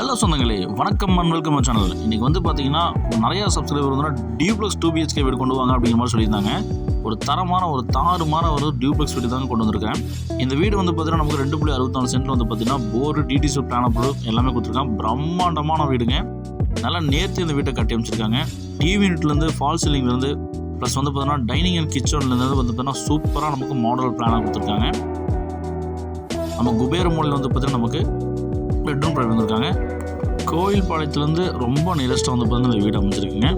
Hello சொந்தங்களே வணக்கம் and welcome channel இன்றைக்கி வந்து பார்த்தீங்கன்னா நிறையா சப்ஸ்கிரைபர் வந்து டியூப்ளக்ஸ் டூ பிஹெச்கே வீடு கொண்டு வாங்க அப்படிங்கிற மாதிரி சொல்லியிருந்தாங்க. ஒரு தரமான ஒரு தாறுமான ஒரு டியூப்ளக்ஸ் வீடு தாங்க கொண்டு வந்திருக்கேன். இந்த வீடு வந்து பார்த்தீங்கன்னா நமக்கு ரெண்டு புள்ளி அறுபத்தாலு சென்ட்ல வந்து பார்த்தீங்கன்னா போர் டிடிசி பிளான பொருள் எல்லாமே கொடுத்துருக்காங்க. பிரம்மாண்டமான வீடுங்க. நல்லா நேர்த்தி இந்த வீட்டை கட்டி அமைச்சிருக்காங்க. டிவி யூனிட்லேருந்து ஃபால் சீலிங்லேருந்து ப்ளஸ் வந்து பார்த்தீங்கன்னா டைனிங் அண்ட் கிச்சன்லேருந்து வந்து பார்த்தீங்கன்னா சூப்பராக நமக்கு மாடல் பிளானாக கொடுத்துருக்காங்க. நம்ம குபேர மூலையில் வந்து பார்த்தீங்கன்னா நமக்கு பெட்ரூம் ப்ரைவேட் வந்திருக்காங்க கோயில் பாளையத்துலேருந்து ரொம்ப நியரஸ்ட்டாக வந்து பார்த்தீங்கன்னா இந்த வீடு அமைஞ்சிருக்குங்க.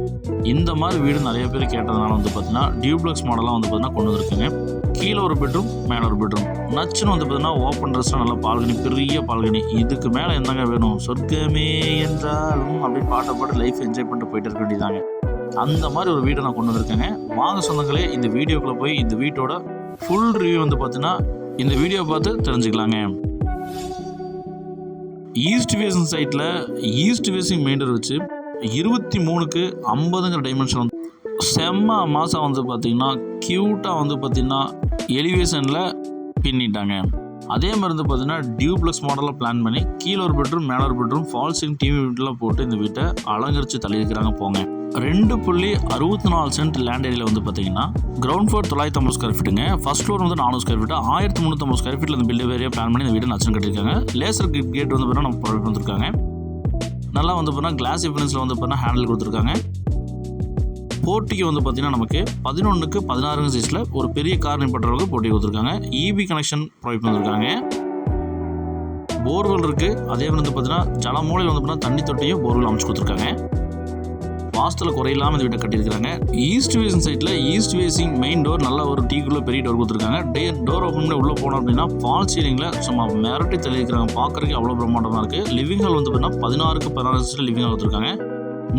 இந்த மாதிரி வீடு நிறைய பேர் கேட்டதுனால வந்து பார்த்தீங்கன்னா டியூப்ளக்ஸ் மாடலாக வந்து பார்த்தீங்கன்னா கொண்டு வந்திருக்குங்க. கீழே ஒரு பெட்ரூம் மேலே ஒரு பெட்ரூம் நச்சுன்னு வந்து பார்த்தீங்கன்னா ஓப்பன் ட்ரெஸ்ஸாக நல்ல பால்கனி பெரிய பால்கனி இதுக்கு மேலே என்னங்க வேணும்? சொர்க்கமே என்றாலும் அப்படின்னு பாட்டை பாட்டு லைஃப் என்ஜாய் பண்ணிட்டு போயிட்டு இருக்க வேண்டியதாங்க அந்த மாதிரி ஒரு வீடை நான் கொண்டு வந்திருக்கேங்க. வாங்க சொந்தங்களே இந்த வீடியோக்குள்ளே போய் இந்த வீட்டோட ஃபுல் ரிவ்யூ வந்து பார்த்தீங்கன்னா இந்த வீடியோ பார்த்து தெரிஞ்சுக்கலாங்க. ஈஸ்ட் ஃபேசிங் சைட்டில் ஈஸ்ட் வேசிங் மெயின்டர் வச்சு இருபத்தி மூணுக்கு ஐம்பதுங்கிற டைமென்ஷன் வந்து செம்ம மாதம் வந்து பார்த்திங்கன்னா க்யூட்டாக வந்து பார்த்தீங்கன்னா எலிவேஷனில் பின்னிட்டாங்க. அதே மாதிரி வந்து பார்த்திங்கன்னா டியூப்ளக்ஸ் மாடலில் பிளான் பண்ணி கீழே ஒரு பெட்ரூம் மேலே ஒரு பெட்ரூம் ஃபால்ஸிங் டிவி வீட்டெலாம் போட்டு இந்த வீட்டை அலங்கரித்து தள்ளியிருக்கிறாங்க போங்க. ரெண்டு புள்ளி அறுபத்தி நாலு சென்ட் லேண்ட் ஏரியில் வந்து பார்த்தீங்கன்னா கிரவுண்ட் ஃப்ளோர் தொள்ளாயிரத்தி ஐம்பது ஸ்கொயர் ஃபீட்டுங்க ஃபர்ஸ்ட் ஃப்ளோர் வந்து நானூறு ஸ்கொயர் ஃபீட் ஆயிரத்தி முந்நூற்றம்பது ஸ்கொயர் ஃபீட்டில் இந்த பில்டு ஏரியா பிளான் பண்ணி இந்த வீடு நச்சு கட்டியிருக்காங்க. லேசர் கேட் வந்து பார்த்தீங்கன்னா நம்ம ப்ரொவைட் பண்ணிருக்காங்க. நல்லா வந்து பார்த்தீங்கன்னா கிளாஸ் ஃபினிஷில் வந்து பார்த்தீங்கன்னா ஹேண்டில் கொடுத்துருக்காங்க. போட்டிக்கு வந்து பார்த்தீங்கன்னா நமக்கு பதினொன்றுக்கு பதினாறுங்க சைஸில் ஒரு பெரிய கார் நிப்பட்டுறவங்க போட்டி கொடுத்துருக்காங்க. இபி கனெக்ஷன் ப்ரொவைட் பண்ணிருக்காங்க. போர்வெல் இருக்குது அதே மாதிரி வந்து பார்த்தீங்கன்னா ஜலமூலையில் வந்து பார்த்தீங்கன்னா தண்ணி தொட்டியும் போர்வெல் அமைச்சு கொடுத்துருக்காங்க. வாஸ்துல குறையில்லாம இந்த வீட்டை கட்டியிருக்காங்க ஈஸ்ட் வேசிங் சைட்டில் ஈஸ்ட் வேசிங் மெயின் டோர் நல்ல ஒரு டீக்குள்ள பெரிய டோர் கொடுத்துருக்காங்க. டே டோர் ஓப்பன் பண்ணி உள்ளே போனோம் அப்படின்னா ஃபால் சீலிங்கில் சும்மா மிரட்டி தள்ளியிருக்காங்க பார்க்கறதுக்கு அவ்வளோ பிரம்மாண்டமாக இருக்குது லிவிங் ஹால் வந்து பார்த்தீங்கன்னா பதினாறுக்கு பதினாறு லிவிங் ஹால் கொடுத்துருக்காங்க.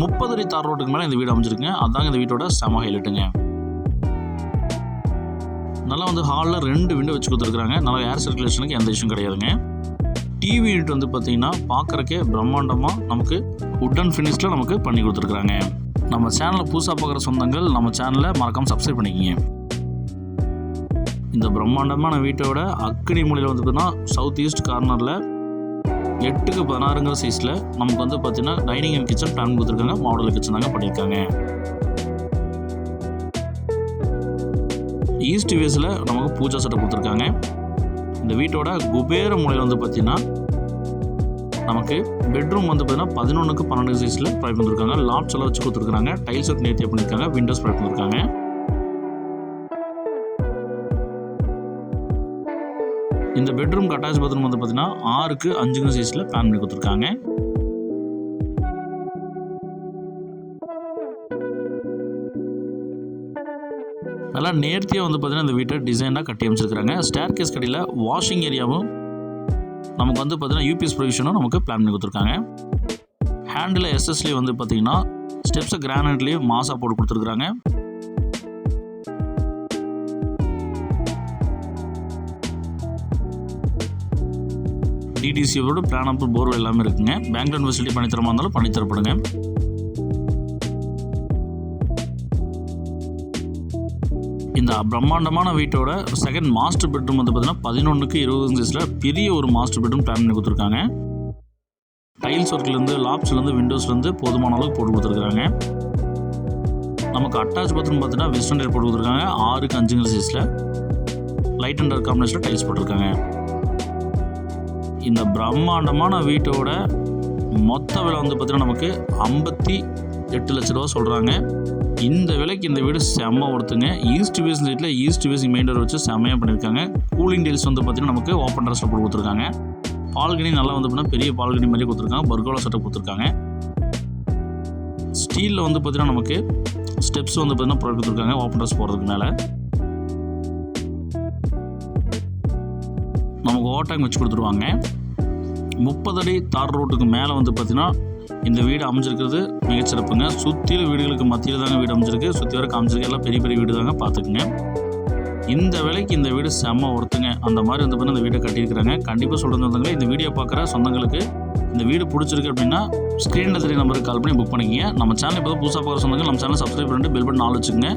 முப்பது அடி தார் ரோட்டுக்கு மேலே இந்த வீடு அமைஞ்சிருக்குங்க. அதாங்க இந்த வீட்டோட செம ஹைலைட்டுங்க நல்லா வந்து ஹாலில் ரெண்டு விண்டோ வச்சு கொடுத்துருக்காங்க நல்லா ஏர் சர்க்குலேஷனுக்கு எந்த இஷ்யூ கிடையாதுங்க. டிவி யூனிட் வந்து பார்த்தீங்கன்னா பார்க்குறக்கே பிரம்மாண்டமாக நமக்கு உட்டன் ஃபினிஷில் நமக்கு பண்ணி கொடுத்துருக்குறாங்க. நம்ம சேனலை புதுசாக பார்க்குற சொந்தங்கள் நம்ம சேனலை மறக்காமல் சப்ஸ்கிரைப் பண்ணிக்கிங்க. இந்த பிரம்மாண்டமான வீட்டோட அக்கடி மூலையில் வந்து பார்த்தீங்கன்னா சவுத் ஈஸ்ட் கார்னரில் எட்டுக்கு பதினாறுங்கிற சைஸில் நமக்கு வந்து பார்த்தீங்கன்னா டைனிங் அண்ட் கிச்சன் பிளான் கொடுத்துருக்காங்க. மாடல் கிச்சன் தாங்க பண்ணியிருக்காங்க. ஈஸ்ட் வேஸில் நமக்கு பூஜா சட்டை கொடுத்துருக்காங்க. இந்த வீட்டோட குபேர மூலையில் வந்து பார்த்தீங்கன்னா நமக்கு பெட்ரூம் வந்து பார்த்தீங்கன்னா பதினொன்றுக்கு பன்னெண்டு சைஸில் ப்ரொவைட் பண்ணிருக்காங்க லாப்ஸ் எல்லாம் வச்சு கொடுத்துருக்காங்க. டைல்ஸ் ஒர்க் நேர்த்தியாக பண்ணியிருக்காங்க. விண்டோஸ் ப்ரொவைட் பண்ணியிருக்காங்க இந்த பெட்ரூம் அட்டாச் பாத்ரூம் வந்து பார்த்தீங்கன்னா ஆறுக்கு அஞ்சுங்க சைஸில் பிளான் பண்ணி கொடுத்துருக்காங்க. நல்லா நேர்த்தியாக வந்து பார்த்தீங்கன்னா இந்த வீட்டை டிசைனாக கட்டி அமைச்சிருக்காங்க ஸ்டேர் கேஸ் கடையில் வாஷிங் ஏரியாவும் நமக்கு வந்து பார்த்திங்கன்னா யூபிஎஸ் ப்ரொவிஷனும் நமக்கு பிளான் பண்ணி கொடுத்துருக்காங்க. ஹேண்டில் எஸ்எஸ்லேயே வந்து பார்த்தீங்கன்னா ஸ்டெப்ஸை கிரானைட்லேயே மாசாக போட்டு கொடுத்துருக்குறாங்க. டிடிசியோட பிளான் அப் போர்வெல் எல்லாமே இருக்குங்க. பேங்க் லோன் ஃபெசிலிட்டி பண்ணித்தரமா இருந்தாலும் பண்ணித்தரப்படுங்க இந்த பிரம்மாண்டமான வீட்டோட செகண்ட் மாஸ்டர் பெட்ரூம் வந்து பார்த்தீங்கன்னா பதினொன்றுக்கு இருபது சைஸில் பெரிய ஒரு மாஸ்டர் பெட்ரூம் பிளான் பண்ணி கொடுத்துருக்காங்க. டைல்ஸ் ஒர்க்லேருந்து லாப்ஸ்லேருந்து விண்டோஸ்லேருந்து போதுமான அளவுக்கு போட்டு கொடுத்துருக்காங்க. நமக்கு அட்டாச் பாத்ரூம் பார்த்தீங்கன்னா வெஸ்டர்ன் டேர் போட்டு கொடுத்துருக்காங்க. ஆறுக்கு அஞ்சுங்கிற சைஸில் லைட் அண்ட் டார்க் காம்பினேஷனில் டைல்ஸ் போட்டிருக்காங்க. இந்த பிரம்மாண்டமான வீட்டோட மொத்த விலை வந்து பார்த்தீங்கன்னா நமக்கு ஐம்பத்தி எட்டு லட்ச ரூபா சொல்கிறாங்க இந்த விலைக்கு இந்த வீடு செம்ம ஒருத்துங்க ஈஸ்ட் வேஸ் சைட்டில் ஈஸ்ட் வேஸ் மெயின் டோர் வச்சு செம்மையாக பண்ணியிருக்காங்க. கூலிங் டீல்ஸ் வந்து பார்த்தீங்கன்னா நமக்கு ஓப்பன் ட்ரெஸ்ட்டில் போட்டு கொடுத்துருக்காங்க. பால்கனி நல்லா வந்து பார்த்தீங்கன்னா பெரிய பால்கனி மாதிரி கொடுத்துருக்காங்க. பர்கோலா செட்டப் கொடுத்துருக்காங்க. ஸ்டீலில் வந்து பார்த்தீங்கன்னா நமக்கு ஸ்டெப்ஸ் வந்து பார்த்தீங்கன்னா ப்ரொவைட் கொடுத்துருக்காங்க. ஓப்பன் ட்ரெஸ் போகிறதுக்கு மேலே. நமக்கு ஓட்டாங்க வச்சு கொடுத்துருவாங்க. முப்பது அடி தார் ரோட்டுக்கு மேலே வந்து பார்த்தீங்கன்னா இந்த வீடு அமைஞ்சிருக்கிறது மிகச்சிறப்புங்க சுற்றிலும் வீடுகளுக்கு மத்தியில் தாங்க வீடு அமைஞ்சிருக்கு. சுற்றி வர காமிச்சிருக்கு எல்லாம் பெரிய பெரிய வீடு தாங்க பார்த்துக்குங்க இந்த விலைக்கு இந்த வீடு செம்ம ஒருத்துங்க அந்த மாதிரி வந்து பார்த்தீங்கன்னா இந்த வீடை கட்டியிருக்கிறாங்க. கண்டிப்பாக சொல்கிறது வந்தாங்க இந்த வீடியோ பார்க்குற சொந்தங்களுக்கு இந்த வீடு பிடிச்சிருக்கு அப்படின்னா ஸ்க்ரீனில் தெரிய நம்பருக்கு கால் பண்ணி புக் பண்ணிக்கிங்க. நம்ம சேனல் இப்போ புதுசாக பார்க்குற சொந்தங்கள் நம்ம சேனல் சப்ஸ்கிரைப் பண்ணிட்டு பெல் பட்டன் ஆள் வச்சுக்கோங்க.